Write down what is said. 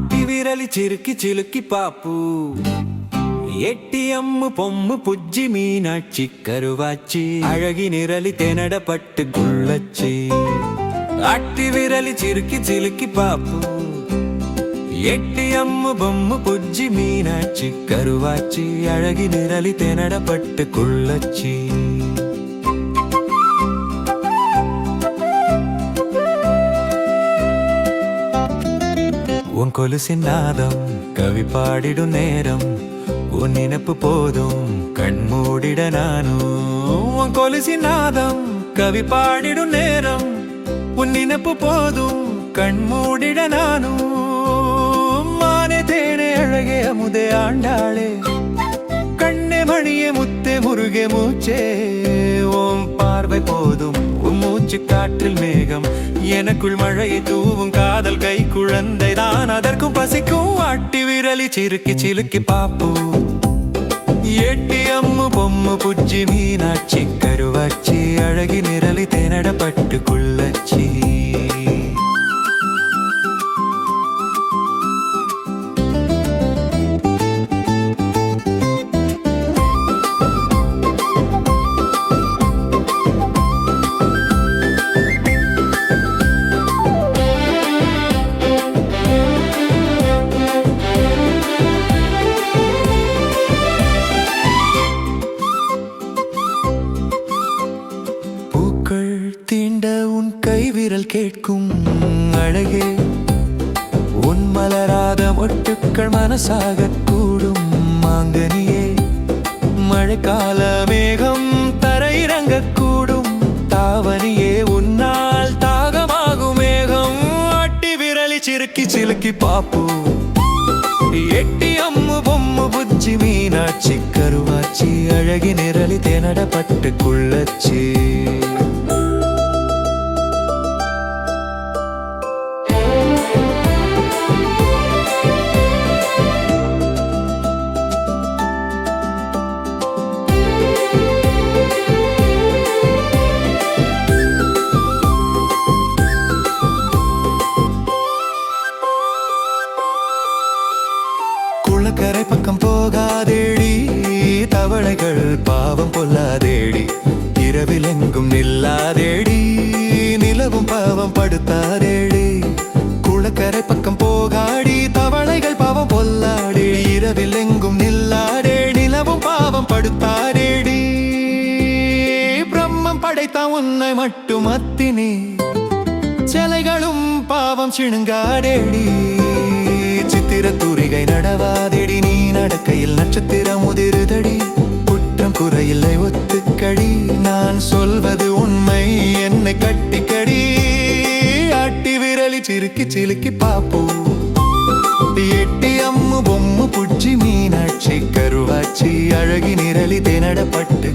అట్టి విరలి చిరుకి చిలుకి పాపు எட்டியம்மு பொம்மு புஜ்ஜி மீனாட்சி கருவாச்சி அழகி நிரலி தெனட பட்டு குள்ளச்சி அட்டி விரலி சிறுக்கி சிலுக்கி பாப்பு எட்டியம்மு பொம்மு புஜ்ஜி மீனாட்சி கருவாச்சி அழகி நிரலி தெனட பட்டு குள்ளச்சி உன் கொலுசின் நாதம் கவி பாடிடும் நேரம் உன் நினப்பு போதும் கண் மூடிட நானும். உன் கொலுசின் நாதம் கவி பாடிடும் நேரம் உன் நினப்பு போதும் கண் மூடிட நானும். மானே தேனே அழகே அமுதே ஆண்டாளே. மணியே முத்தே முருகே மூச்சே. ஓம் பார்வை போதும் உன் மூச்சு காற்றில் மேகம். எனக்குள் மழையை தூவும் காதல் கை குழந்தை தான் அதற்கும் பசிக்கும் அட்டி விரலி சிறுக்கி சிலுக்கி பாப்பு எட்டி அம்மு பொம்மு புஜ்ஜி மீனாட்சி கருவாச்சி. அழகி நிரலி தேனட பட்டு குள்ளச்சி. கேட்கும் அழகே. உன் மலராத மொட்டுக்கள் மனசாக கூடும் மாங்கனியே. மழைக்கால மேகம் தரையிறங்க கூடும் தாவணியே. உன்னால் தாகமாகும் மேகம். அட்டி விரலி சிறுக்கி சிலுக்கி பாப்பு. எட்டி அம்மு பொம்மு புச்சி மீனாட்சி கருவாச்சி. அழகி நிரலி தெனட பட்டு குள்ளச்சி. பாவம் பொல்லாதேடி. இரவில் எங்கும் நில்லாதேடி. நிலவும் பாவம் படுத்தாதேடி. குளக்கரை பக்கம் போகாடி. தவளைகள் பாவம் பொல்லாடி. இரவில் எங்கும் நில்லாடே நிலவும் பாவம் படுத்தாரேடி பிரம்மம் படைத்த உன்னை மட்டும் அத்தினி. சிலைகளும் பாவம் சிணுங்காடேடி சித்திர துரிகை உண்மை என்னை கட்டிக்கடி. அட்டி விரலி சிறுக்கி சிலுக்கி பாப்போம் எட்டி அம்மு பொம்மு புச்சி மீனாட்சி கருவாச்சி அழகி நிரலி தினடப்பட்டு